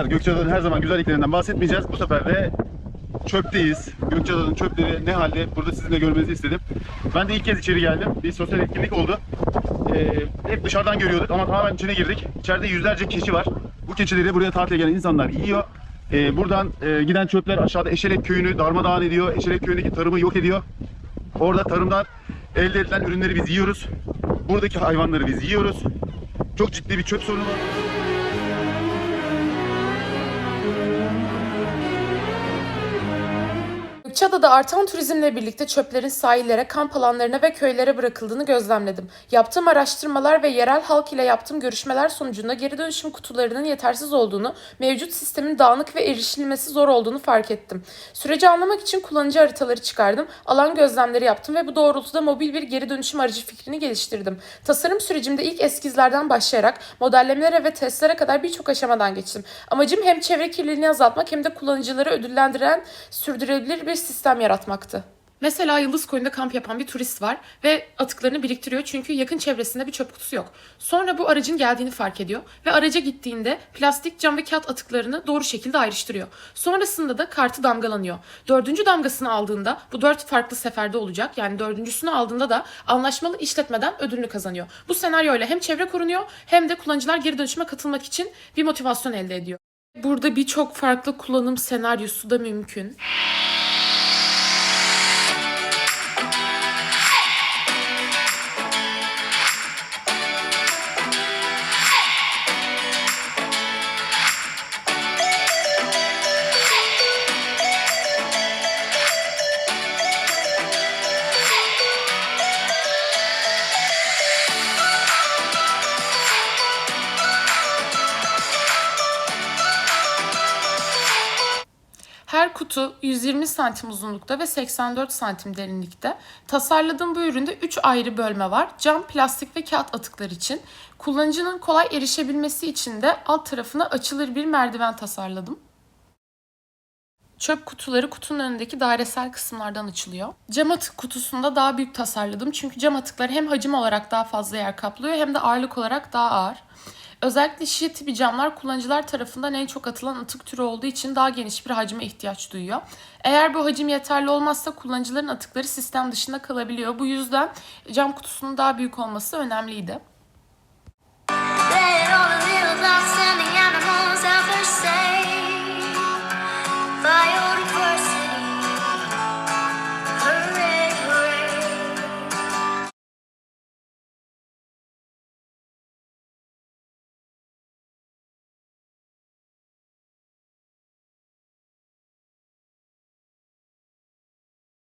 Gökçeada'nın her zaman güzelliklerinden bahsetmeyeceğiz. Bu sefer de çöpteyiz. Gökçeada'nın çöpleri ne halde burada sizin de görmenizi istedim. Ben de ilk kez içeri geldim. Bir sosyal etkinlik oldu. Ee, hep dışarıdan görüyorduk ama tamamen içine girdik. İçeride yüzlerce keçi var. Bu keçileri buraya tatile gelen insanlar yiyor. Ee, buradan e, giden çöpler aşağıda Eşelek köyünü darmadağın ediyor. Eşelek köyündeki tarımı yok ediyor. Orada tarımdan elde edilen ürünleri biz yiyoruz. Buradaki hayvanları biz yiyoruz. Çok ciddi bir çöp sorunu var. Gökçeada'da artan turizmle birlikte çöplerin sahillere, kamp alanlarına ve köylere bırakıldığını gözlemledim. Yaptığım araştırmalar ve yerel halk ile yaptığım görüşmeler sonucunda geri dönüşüm kutularının yetersiz olduğunu, mevcut sistemin dağınık ve erişilmesi zor olduğunu fark ettim. Süreci anlamak için kullanıcı haritaları çıkardım, alan gözlemleri yaptım ve bu doğrultuda mobil bir geri dönüşüm aracı fikrini geliştirdim. Tasarım sürecimde ilk eskizlerden başlayarak modellemelere ve testlere kadar birçok aşamadan geçtim. Amacım hem çevre kirliliğini azaltmak hem de kullanıcıları ödüllendiren sürdürülebilir bir sistem yaratmaktı. Mesela Yıldız Koyun'da kamp yapan bir turist var ve atıklarını biriktiriyor çünkü yakın çevresinde bir çöp kutusu yok. Sonra bu aracın geldiğini fark ediyor ve araca gittiğinde plastik, cam ve kağıt atıklarını doğru şekilde ayrıştırıyor. Sonrasında da kartı damgalanıyor. Dördüncü damgasını aldığında bu dört farklı seferde olacak. Yani dördüncüsünü aldığında da anlaşmalı işletmeden ödülünü kazanıyor. Bu senaryoyla hem çevre korunuyor hem de kullanıcılar geri dönüşüme katılmak için bir motivasyon elde ediyor. Burada birçok farklı kullanım senaryosu da mümkün. Her kutu 120 santim uzunlukta ve 84 santim derinlikte. Tasarladığım bu üründe 3 ayrı bölme var. Cam, plastik ve kağıt atıklar için. Kullanıcının kolay erişebilmesi için de alt tarafına açılır bir merdiven tasarladım. Çöp kutuları kutunun önündeki dairesel kısımlardan açılıyor. Cam atık kutusunda daha büyük tasarladım. Çünkü cam atıkları hem hacim olarak daha fazla yer kaplıyor hem de ağırlık olarak daha ağır. Özellikle şişe tipi camlar kullanıcılar tarafından en çok atılan atık türü olduğu için daha geniş bir hacme ihtiyaç duyuyor. Eğer bu hacim yeterli olmazsa kullanıcıların atıkları sistem dışında kalabiliyor. Bu yüzden cam kutusunun daha büyük olması önemliydi.